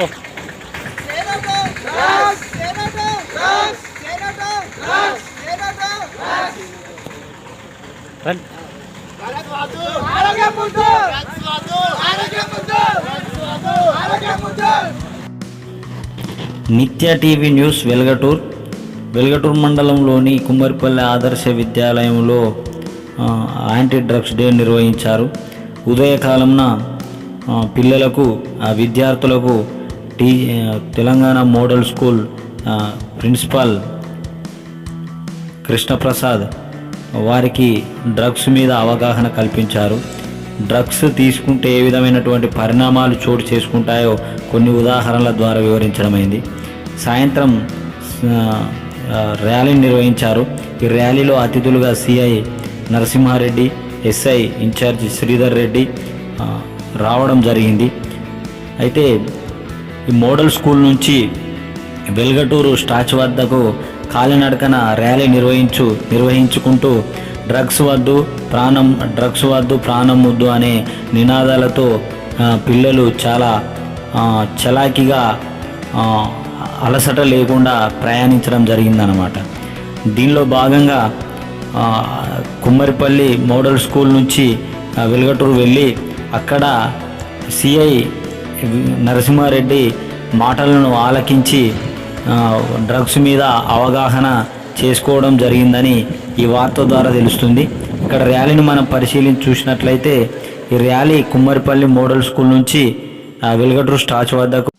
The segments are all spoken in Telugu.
ఓ. రండి. నిత్య టీవీ న్యూస్ వెలగటూర్. వెలగటూర్ మండలంలోని కుమ్మరిపల్లి ఆదర్శ విద్యాలయంలో యాంటీ డ్రగ్స్ డే నిర్వహించారు. ఉదయకాలంన పిల్లలకు ఆ విద్యార్థులకు T Telangana model school principal Krishnaprasad వారికి డ్రగ్స్ మీద అవగాహన కల్పించారు. డ్రగ్స్ తీసుకుంటే ఏ విధమైనటువంటి పరిణామాలు చోటు చేసుకుంటాయో కొన్ని ఉదాహరణల ద్వారా వివరించడమైంది. సాయంత్రం ర్యాలీ ర్యాలీని నిర్వహించారు. ఈ ర్యాలీలో అతిథులుగా CI Narasimhareddy SI in-charge Sridhar Reddy రావడం జరిగింది. అయితే ఈ మోడల్ స్కూల్ నుంచి వెల్గటూరు స్టాచ్ వద్దకు కాలినడకన ర్యాలీ నిర్వహించు నిర్వహించుకుంటూ డ్రగ్స్ వద్దు ప్రాణం డ్రగ్స్ వద్దు ప్రాణం వద్దు అనే నినాదాలతో పిల్లలు చాలా చలాకిగా చలాకీగా అలసట లేకుండా ప్రయాణించడం జరిగిందనమాట దీనిలో భాగంగా కుమ్మరిపల్లి మోడల్ స్కూల్ నుంచి వెలుగటూరు వెళ్ళి అక్కడ సిఐ నరసింహారెడ్డి మాటలను ఆలకించి డ్రగ్స్ మీద అవగాహన చేసుకోవడం జరిగిందని ఈ వార్త ద్వారా తెలుస్తుంది. ఇక్కడ ర్యాలీని మనం పరిశీలించి చూసినట్లయితే ఈ ర్యాలీ కుమ్మరిపల్లి మోడల్ స్కూల్ నుంచి ఆ, స్టాచ్ వద్దకు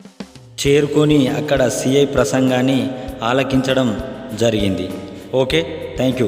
చేరుకొని అక్కడ సిఐ ప్రసంగాన్ని ఆలకించడం జరిగింది. Okay thank you